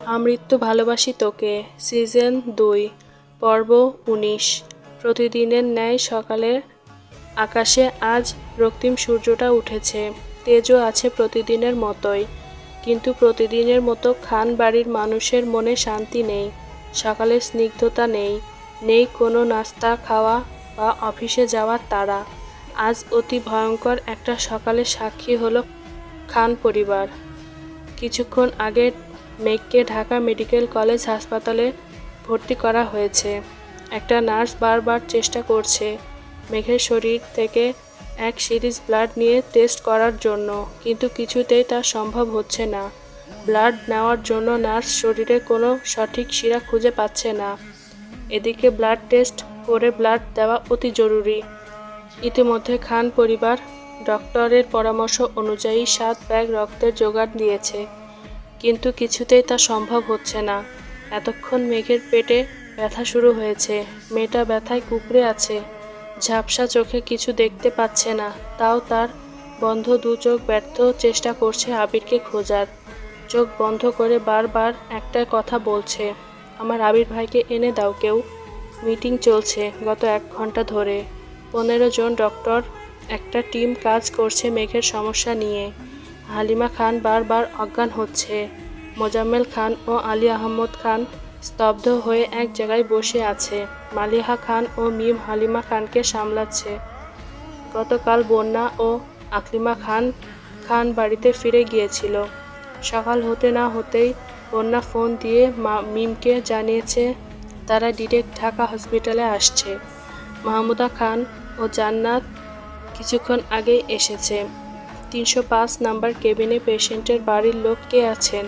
আমৃত্যু ভালোবাসি তোকে, সিজন দুই, পর্ব উনিশ। প্রতিদিনের ন্যায় সকালের আকাশে আজ রক্তিম সূর্যটা উঠেছে, তেজও আছে প্রতিদিনের মতোই। কিন্তু প্রতিদিনের মতো খান বাড়ির মানুষের মনে শান্তি নেই সকালে স্নিগ্ধতা নেই নেই কোনো নাস্তা খাওয়া বা অফিসে যাওয়ার তাড়া। আজ অতি ভয়ঙ্কর একটা সকালের সাক্ষী হলো খান পরিবার। কিছুক্ষণ আগে মেঘকে ঢাকা মেডিকেল কলেজ হাসপাতালে ভর্তি করা হয়েছে। একটা নার্স বারবার চেষ্টা করছে মেঘের শরীর থেকে এক সিরিজ ব্লাড নিয়ে টেস্ট করার জন্য, কিন্তু কিছুতেই তা সম্ভব হচ্ছে না। ব্লাড নেওয়ার জন্য নার্স শরীরে কোনো সঠিক শিরা খুঁজে পাচ্ছে না। এদিকে ব্লাড টেস্ট করে ব্লাড দেওয়া অতি জরুরি। ইতিমধ্যে খান পরিবার ডক্টরের পরামর্শ অনুযায়ী সাত ব্যাগ রক্তের জোগাড় দিয়েছে কিন্তু কিছুতেই তা সম্ভব হচ্ছে না। এতক্ষণ মেঘের পেটে ব্যথা শুরু হয়েছে। মেয়েটা ব্যথায় কুকড়ে আছে। ঝাপসা চোখে কিছু দেখতে পাচ্ছে না। তাও তার বন্ধ দু চোখ ব্যর্থ চেষ্টা করছে আবিরকে খোঁজার। চোখ বন্ধ করে বারবার একটা কথা বলছে। আমার আবির ভাইকে এনে দাও কেউ। মিটিং চলছে গত এক ঘণ্টা ধরে। পনেরো জন ডক্টর, একটা টিম কাজ করছে মেঘের সমস্যা নিয়ে। হালিমা খান বারবার অজ্ঞান হচ্ছে। মোজাম্মেল খান ও আলী আহমদ খান স্তব্ধ হয়ে এক জায়গায় বসে আছে। মালিহা খান ও মিম হালিমা খানকে সামলাচ্ছে। গতকাল বন্যা ও আকলিমা খান খান বাড়িতে ফিরে গিয়েছিল। সকাল হতে না হতেই বন্যা ফোন দিয়ে মা, মিমকে জানিয়েছে, তারা ডিরেক্ট ঢাকা হসপিটালে আসছে। মাহমুদা খান ও জান্নাত কিছুক্ষণ আগেই এসেছে। তিনশো পাঁচ নাম্বার কেবিনে পেশেন্টের বাড়ির লোক কে আছেন?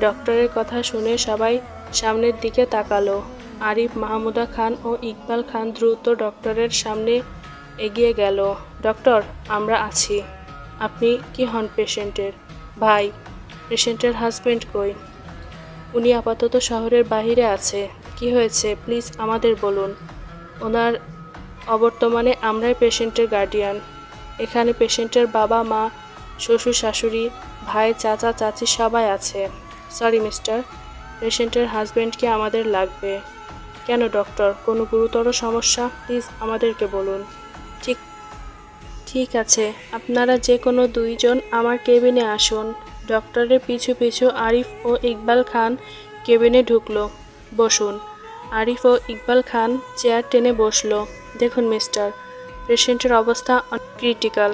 ডক্টরের কথা শুনে সবাই সামনের দিকে তাকালো। আরিফ মাহমুদা খান ও ইকবাল খান দ্রুত ডক্টরের সামনে এগিয়ে গেল। ডক্টর, আমরা আছি। আপনি কি হন পেশেন্টের? ভাই, পেশেন্টের হাজবেন্ড কই? উনি আপাতত শহরের বাইরে আছে। কি হয়েছে? প্লিজ আমাদের বলুন। ওনার অবর্তমানে আমরাই পেশেন্টের গার্ডিয়ান। এখানে পেশেন্টের বাবা, মা, শ্বশুর, শাশুড়ি, ভাই, চাচা, চাচি সবাই আছে। সরি মিস্টার পেশেন্টের হাজব্যান্ডকে আমাদের লাগবে। কেন ডক্টর কোনো গুরুতর সমস্যা? প্লিজ আমাদেরকে বলুন। ঠিক ঠিক আছে। আপনারা যে কোনো দুইজন আমার কেবিনে আসুন। ডক্টরের পিছু পিছু আরিফ ও ইকবাল খান কেবিনে ঢুকলো। বসুন। আরিফ ও ইকবাল খান চেয়ার টেনে বসল। দেখুন মিস্টার পেশেন্টের অবস্থা ক্রিটিক্যাল।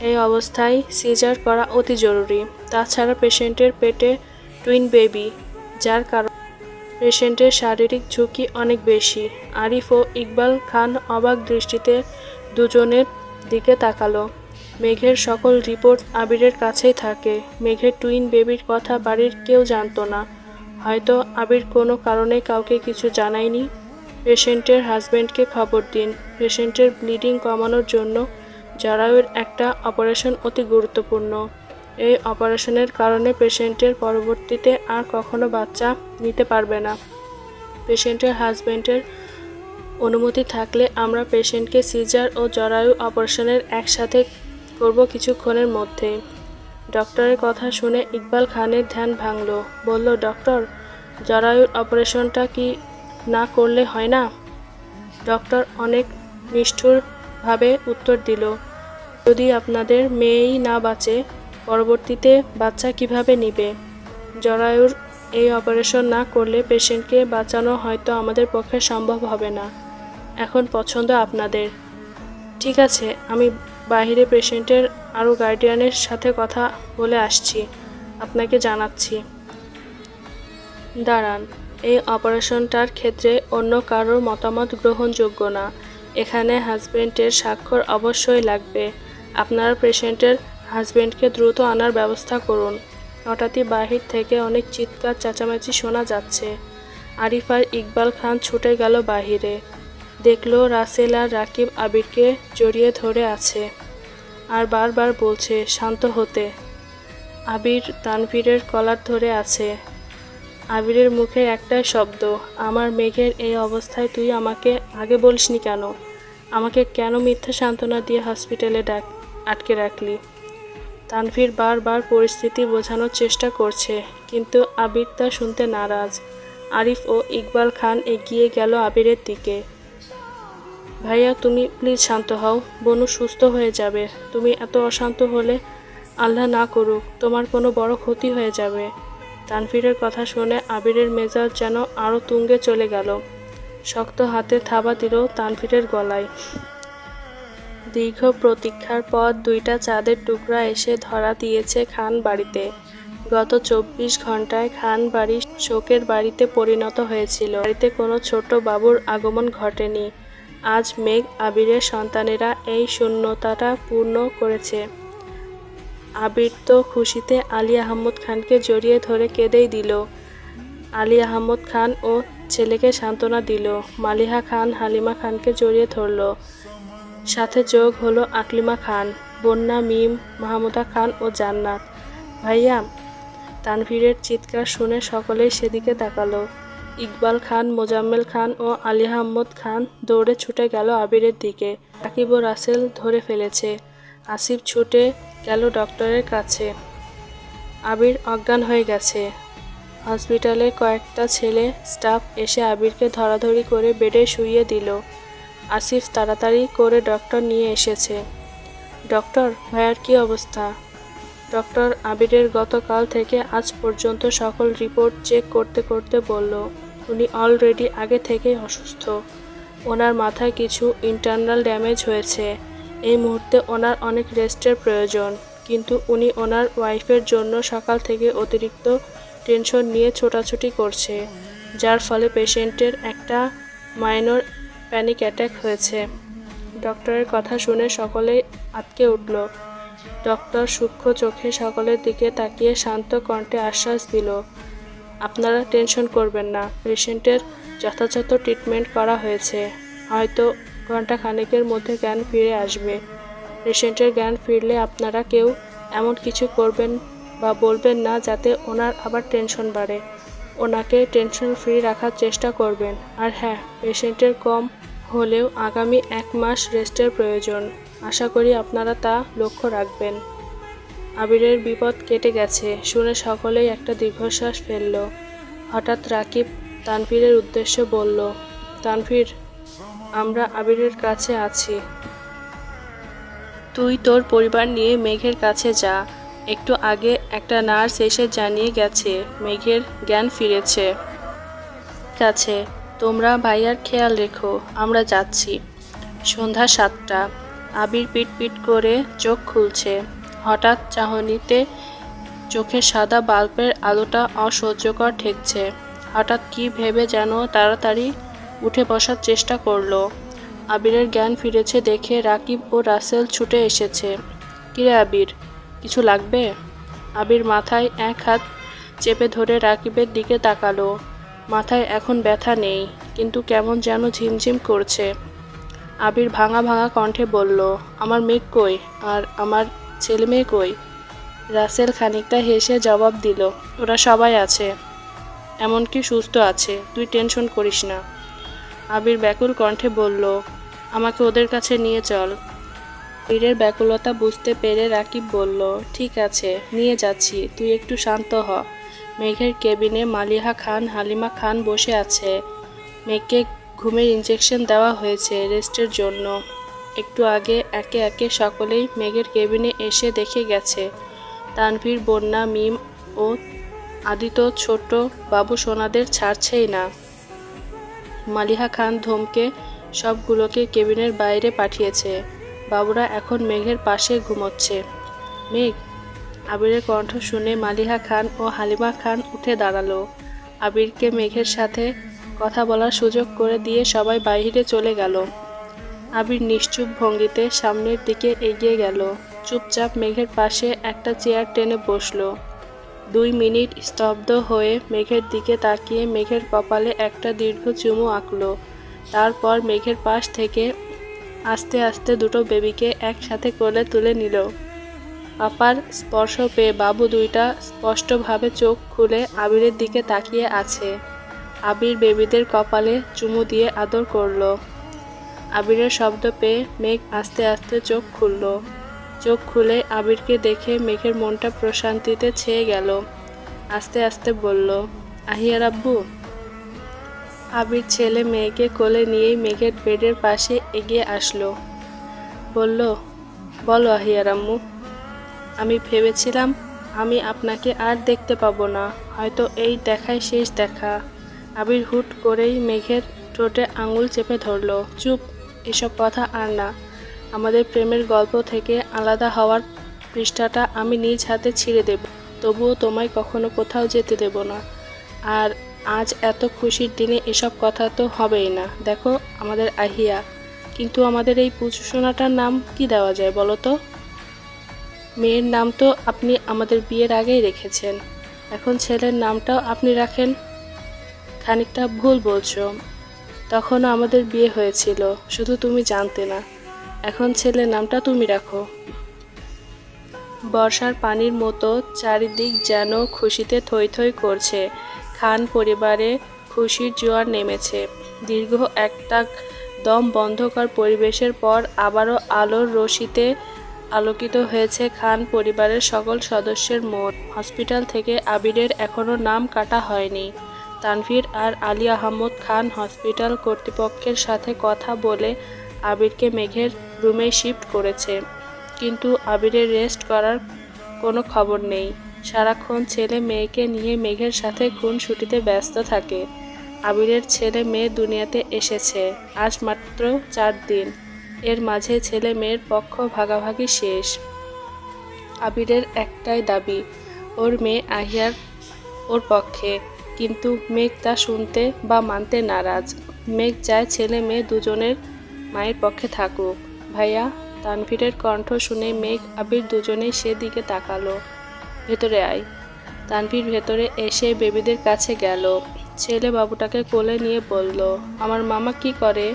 এই অবস্থায় সিজার করা অতি জরুরি। তাছাড়া পেশেন্টের পেটে টুইন বেবি, যার কারণ পেশেন্টের শারীরিক ঝুঁকি অনেক বেশি। আরিফ ও ইকবাল খান অবাক দৃষ্টিতে দুজনের দিকে তাকালো। মেঘের সকল রিপোর্ট আবিরের কাছেই থাকে। মেঘের টুইন বেবির কথা বাড়ির কেউ জানতো না। হয়তো আবির কোনো কারণে কাউকে কিছু জানায়নি। পেশেন্টের হাজব্যান্ডকে খবর দিন। পেশেন্টের ব্লিডিং কমানোর জন্য জরায়ুর একটা অপারেশন অতি গুরুত্বপূর্ণ। এই অপারেশনের কারণে পেশেন্টের পরবর্তীতে আর কখনো বাচ্চা নিতে পারবে না। পেশেন্টের হাজব্যান্ডের অনুমতি থাকলে আমরা পেশেন্টকে সিজার ও জরায়ু অপারেশনের একসাথে করব কিছুক্ষণের মধ্যে। ডক্টরের কথা শুনে ইকবাল খানের ধ্যান ভাঙল। বলল, ডক্টর, জরায়ুর অপারেশনটা কি না করলে হয় না? ডক্টর অনেক নিষ্ঠুরভাবে উত্তর দিল, যদি আপনাদের মেয়েই না বাঁচে, পরবর্তীতে বাচ্চা কীভাবে নিবে? জরায়ুর এই অপারেশন না করলে পেশেন্টকে বাঁচানো হয়তো আমাদের পক্ষে সম্ভব হবে না। এখন পছন্দ আপনাদের। ঠিক আছে, আমি বাইরে পেশেন্টের আরও গার্ডিয়ানের সাথে কথা বলে আসছি, আপনাকে জানাচ্ছি। দাঁড়ান, এই অপারেশনটার ক্ষেত্রে অন্য কারোর মতামত গ্রহণযোগ্য না। এখানে হাজবেন্ডের স্বাক্ষর অবশ্যই লাগবে। আপনার পেশেন্টের হাজবেন্ডকে দ্রুত আনার ব্যবস্থা করুন। হঠাৎই বাহির থেকে অনেক চিৎকার, চেঁচামেচি শোনা যাচ্ছে। আরিফ আর ইকবাল খান ছুটে গেল বাহিরে। দেখল রাসেল আর রাকিব আবিরকে জড়িয়ে ধরে আছে। আর বারবার বলছে, শান্ত হতে। আবির তানভীরের কলার ধরে আছে। আবিরের মুখে একটাই শব্দ, আমার মেঘের এই অবস্থায় তুই আমাকে আগে বলিসনি কেন? আমাকে কেন মিথ্যা সান্ত্বনা দিয়ে হসপিটালে ডাক, আটকে রাখলি? তানভীর বারবার পরিস্থিতি বোঝানোর চেষ্টা করছে, কিন্তু আবির তা শুনতে নারাজ। আরিফ ও ইকবাল খান এগিয়ে গেল আবিরের দিকে। ভাইয়া, তুমি প্লিজ শান্ত হও, বনু সুস্থ হয়ে যাবে। তুমি এত অশান্ত হলে আল্লাহ না করুক, তোমার কোনো বড় ক্ষতি হয়ে যাবে। তানভীরের কথা শুনে আবিরের মেজাজ যেন আরও তুঙ্গে চলে গেল। শক্ত হাতে থাবা দিল তানভীরের গলায়। দীর্ঘ প্রতীক্ষার পর দুইটা চাঁদের টুকরা এসে ধরা দিয়েছে খান বাড়িতে। গত চব্বিশ ঘন্টায় খান বাড়ি শোকের বাড়িতে পরিণত হয়েছিল। বাড়িতে কোনো ছোট বাবুর আগমন ঘটেনি। আজ মেঘ আবিরের সন্তানেরা এই শূন্যতাটা পূর্ণ করেছে। আবির তো খুশিতে আলী আহমদ খানকে জড়িয়ে ধরে কেঁদেই দিল। আলী আহমদ খান ও ছেলেকে সান্ত্বনা দিল। মালিহা খান হালিমা খানকে জড়িয়ে ধরল। সাথে যোগ হলো আকলিমা খান, বন্যা, মিম, মাহমুদা খান ও জান্নাত। ভাইয়া, তানভীরের চিৎকার শুনে সকলেই সেদিকে তাকালো। ইকবাল খান, মোজাম্মেল খান ও আলী আহম্মদ খান দৌড়ে ছুটে গেল আবিরের দিকে। রাকিব ও রাসেল ধরে ফেলেছে। আসিফ ছুটে গেল ডক্টরের কাছে। আবির অজ্ঞান হয়ে গেছে। হসপিটালে কয়েকটা ছেলে স্টাফ এসে আবিরকে ধরাধরি করে বেডে শুইয়ে দিল। আসিফ তাড়াতাড়ি করে ডক্টর নিয়ে এসেছে। ডক্টর, ভাইয়ার কী অবস্থা? ডক্টর আবিরের গতকাল থেকে আজ পর্যন্ত সকল রিপোর্ট চেক করতে করতে বলল, উনি অলরেডি আগে থেকেই অসুস্থ। ওনার মাথায় কিছু ইন্টারনাল ড্যামেজ হয়েছে। এই মুহূর্তে ওনার অনেক রেস্টের প্রয়োজন, কিন্তু উনি ওনার ওয়াইফের জন্য সকাল থেকে অতিরিক্ত টেনশন নিয়ে ছোটাছুটি করছে, যার ফলে পেশেন্টের একটা মাইনর প্যানিক অ্যাটাক হয়েছে। ডক্টরের কথা শুনে সকলেই আটকে উঠল। ডক্টর সূক্ষ্ম চোখে সকলের দিকে তাকিয়ে শান্ত কণ্ঠে আশ্বাস দিল, আপনারা টেনশন করবেন না, পেশেন্টের যথাযথ ট্রিটমেন্ট করা হয়েছে। হয়তো ঘণ্টা খানেকের মধ্যে জ্ঞান ফিরে আসবে। পেশেন্টের জ্ঞান ফিরলে আপনারা কেউ এমন কিছু করবেন বা বলবেন না যাতে ওনার আবার টেনশন বাড়ে। ওনাকে টেনশন ফ্রি রাখার চেষ্টা করবেন। আর হ্যাঁ পেশেন্টের কম হলেও আগামী এক মাস রেস্টের প্রয়োজন। আশা করি আপনারা তা লক্ষ্য রাখবেন। আবিরের বিপদ কেটে গেছে, শুনে সকলেই একটা দীর্ঘশ্বাস ফেলল। হঠাৎ রাকিব তানভীরের উদ্দেশ্যে বলল, তানভীর, আমরা আবিরের কাছে আছি। তুই তোর পরিবার নিয়ে মেঘের কাছে যা। একটু আগে একটা নার্স এসে জানিয়ে গেছে, মেঘের জ্ঞান ফিরেছে। ঠিক আছে তোমরা ভাইয়ার খেয়াল রেখো, আমরা যাচ্ছি। সন্ধ্যা সাতটা। আবির পিট পিট করে চোখ খুলছে। হঠাৎ চাহনিতে চোখের সাদা বাল্বের আলোটা অসহ্যকর ঠেকছে। হঠাৎ কি ভেবে যেন তাড়াতাড়ি উঠে বসার চেষ্টা করল। আবিরের জ্ঞান ফিরেছে দেখে রাকিব ও রাসেল ছুটে এসেছে। কিরে আবির কিছু লাগবে? আবির মাথায় এক হাত চেপে ধরে রাকিবের দিকে তাকালো। মাথায় এখন ব্যথা নেই, কিন্তু কেমন যেন ঝিমঝিম করছে। আবির ভাঙা ভাঙা কণ্ঠে বলল, আমার মেঘ কই? আর আমার ছেলে মেয়ে কই? রাসেল খানিকটা হেসে জবাব দিল, ওরা সবাই আছে। এমনকি সুস্থ আছে, তুই টেনশন করিস না। আবির ব্যাকুল কণ্ঠে বলল, আমাকে ওদের কাছে নিয়ে চল আবিরের ব্যাকুলতা বুঝতে পেরে রাকিব বলল, ঠিক আছে, নিয়ে যাচ্ছি, তুই একটু শান্ত হ। মেঘের কেবিনে মালিহা খান, হালিমা খান বসে আছে। মেঘকে ঘুমের ইঞ্জেকশন দেওয়া হয়েছে রেস্টের জন্য। একটু আগে একে একে সকলেই মেঘের কেবিনে এসে দেখে গেছে। তানভীর, বন্যা, মিম ও আদিত ছোট বাবু সোনাদের ছাড়ছেই না। মালিহা খান ধমকে সবগুলোকে কেবিনের বাইরে পাঠিয়েছে। বাবুরা এখন মেঘের পাশে ঘুমোচ্ছে। মেঘ, আবিরের কণ্ঠ শুনে মালিহা খান ও হালিমা খান উঠে দাঁড়াল। আবিরকে মেঘের সাথে কথা বলার সুযোগ করে দিয়ে সবাই বাইরে চলে গেল। আবির নিশ্চুপ ভঙ্গিতে সামনের দিকে এগিয়ে গেল। চুপচাপ মেঘের পাশে একটা চেয়ার টেনে বসল। দুই মিনিট স্তব্ধ হয়ে মেঘের দিকে তাকিয়ে মেঘের কপালে একটা দীর্ঘ চুমু আঁকলো। তারপর মেঘের পাশ থেকে আস্তে আস্তে দুটো বেবিকে একসাথে কোলে তুলে নিল। আপার স্পর্শ পেয়ে বাবু দুইটা স্পষ্টভাবে চোখ খুলে আবিরের দিকে তাকিয়ে আছে। আবির বেবিদের কপালে চুমু দিয়ে আদর করল। আবিরের শব্দ পেয়ে মেঘ আস্তে আস্তে চোখ খুলল। চোখ খুলে আবিরকে দেখে মেঘের মনটা প্রশান্তিতে ছেয়ে গেল। আস্তে আস্তে বলল, আহিয়ার আব্বু আবির ছেলে মেয়েকে কোলে নিয়েই মেঘের বেডের পাশে এগিয়ে আসলো। বলল, বলো আহিয়ার আম্মু আমি ভেবেছিলাম আমি আপনাকে আর দেখতে পাবো না। হয়তো এই দেখাই শেষ দেখা। আবির হুট করেই মেঘের ঠোঁটে আঙুল চেপে ধরলো, চুপ, এসব কথা আর না। আমাদের প্রেমের গল্প থেকে আলাদা হওয়ার পৃষ্ঠাটা আমি নিজ হাতে ছিঁড়ে দেব, তবুও তোমায় কখনো কোথাও যেতে দেব না। আর আজ এত খুশির দিনে এসব কথা তো হবেই না। দেখো আমাদের আহিয়া। কিন্তু আমাদের এই পুচু সোনাটার নাম কি দেওয়া যায় বলো তো? মেয়ের নাম তো আপনি আমাদের বিয়ের আগেই রেখেছেন। এখন ছেলের নামটাও আপনি রাখেন? খানিকটা ভুল বলছো। তখনও আমাদের বিয়ে হয়েছিল, শুধু তুমি জানতে না। এখন ছেলের নামটা তুমি রাখো। বর্ষার পানির মতো চারিদিক যেন খুশিতে থই থই করছে। খান পরিবারে খুশির জোয়ার নেমেছে। দীর্ঘ একটা দম বন্ধকর পরিবেশের পর আবারও আলোর রশিতে আলোকিত হয়েছে খান পরিবারের সকল সদস্যের মন। হসপিটাল থেকে আবিরের এখনও নাম কাটা হয়নি। তানভীর আর আলী আহমদ খান হসপিটাল কর্তৃপক্ষের সাথে কথা বলে আবিরকে মেঘের রুমে শিফট করেছে। কিন্তু আবিরের রেস্ট করার কোনো খবর নেই। সারাক্ষণ ছেলে মেয়েকে নিয়ে মেঘের সাথে খুন খুনসুটিতে ব্যস্ত থাকে। আবিরের ছেলে মেয়ে দুনিয়াতে এসেছে, আজ মাত্র চার দিন। এর মাঝে ছেলে মেয়ের পক্ষ ভাগাভাগি শেষ। আবিরের একটাই দাবি, ওর মেয়ে আহিয়ার ওর পক্ষে, কিন্তু মেঘ তা শুনতে বা মানতে নারাজ। মেঘ চায় ছেলে মেয়ে দুজনের মায়ের পক্ষে থাকুক। ভাইয়া তানভীরের কণ্ঠ শুনে মেঘ আবির দুজনেই সেদিকে তাকালো। ভেতরে আয়। তানভীর ভেতরে এসে বেবিদের কাছে গেল। ছেলে বাবুটাকে কোলে নিয়ে বলল, আমার মামা কি করে?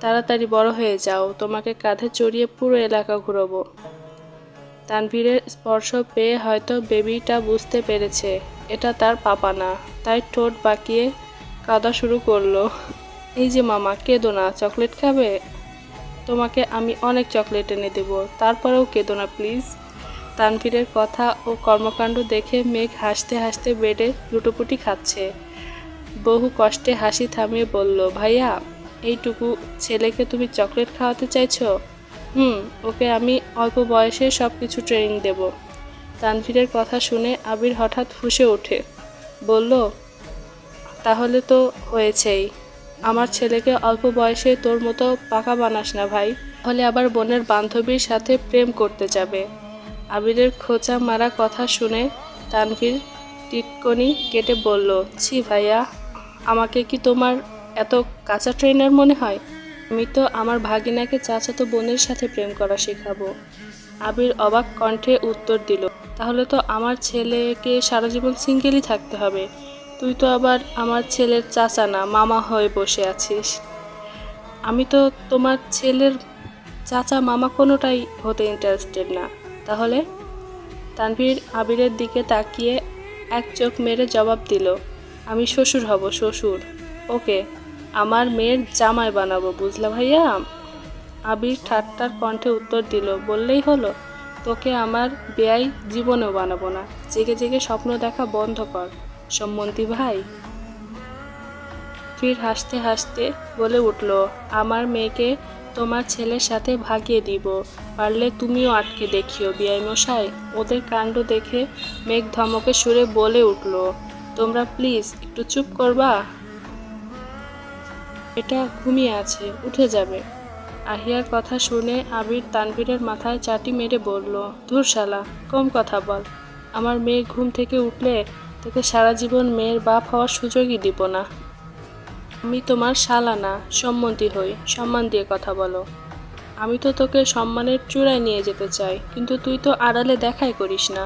তাড়াতাড়ি বড় হয়ে যাও, তোমাকে কাঁধে চড়িয়ে পুরো এলাকা ঘুরবো। তানভীরের স্পর্শ পেয়ে হয়তো বেবিটা বুঝতে পেরেছে, এটা তার পাপা না। তাই ঠোঁট বাঁকিয়ে কাঁদা শুরু করল, এই যে মামা, কেঁদো না, চকলেট খাবে? তোমাকে আমি অনেক চকলেট এনে দেব, তারপরেও কেঁদো না, প্লিজ। তানভীরের কথা ও কর্মকাণ্ড দেখে মেঘ হাসতে হাসতে বেডে লুটোপুটি খাচ্ছে। বহু কষ্টে হাসি থামিয়ে বলল, ভাইয়া, এইটুকু ছেলেকে তুমি চকলেট খাওয়াতে চাইছো? হুম, ওকে আমি অল্প বয়সে সব কিছু ট্রেনিং দেব। তানভীরের কথা শুনে আবির হঠাৎ ফুঁসে ওঠে। বলল, তাহলে তো হয়েছেই। আমার ছেলেকে অল্প বয়সে তোর মতো পাকা বানাস না ভাই। তাহলে আবার বোনের বান্ধবীর সাথে প্রেম করতে যাবে। আবিরের খোঁচা মারা কথা শুনে তানভীর টিটকনি কেটে বলল, ছি ভাইয়া, আমাকে কি তোমার এত কাঁচা ট্রেনার মনে হয়? আমি তো আমার ভাগিনাকে চাচাতো বোনের সাথে প্রেম করা শেখাবো। আবির অবাক কণ্ঠে উত্তর দিল, তাহলে তো আমার ছেলেকে সারা জীবন সিঙ্গেলই থাকতে হবে। তুই তো আবার আমার ছেলের চাচা না, মামা হয়ে বসে আছিস। আমি তো তোমার ছেলের চাচা মামা কোনোটাই হতে ইন্টারেস্টেড না। তাহলে? তানভীর আবিরের দিকে তাকিয়ে এক চোখ মেরে জবাব দিল, আমি শ্বশুর হব, শ্বশুর। ওকে, আমার মেয়ের জামাই বানাবো, বুঝলা ভাইয়া? আবির ঠাট্টার কণ্ঠে উত্তর দিল, বললেই হলো, তোকে আমার বেয়াই জীবনেও বানাবো না। জেগে জেগে স্বপ্ন দেখা বন্ধ কর সম্মন্তি ভাই। ফির হাসতে হাসতে বলে উঠল, আমার মেয়েকে তোমার ছেলের সাথে ভাগিয়ে দিব। পারলে তুমিও আটকে দেখিও বিআই মশাই ওদের কাণ্ড দেখে মেঘ ধমকে সুরে বলে উঠল, তোমরা প্লিজ একটু চুপ করবা? এটা ঘুমিয়ে আছে, উঠে যাবে। আহিয়ার কথা শুনে আবির তানভীরের মাথায় চাটি মেরে বলল ধুর শালা কম কথা বল। আমার মেয়ে ঘুম থেকে উঠলে তোকে সারা জীবন মেয়ের বাপ হওয়ার সুযোগই দিব না। আমি তোমার শালা না, সম্মতি হই, সম্মান দিয়ে কথা বলো। আমি তো তোকে সম্মানের চূড়ায় নিয়ে যেতে চাই, কিন্তু তুই তো আড়ালে দেখাই করিস না।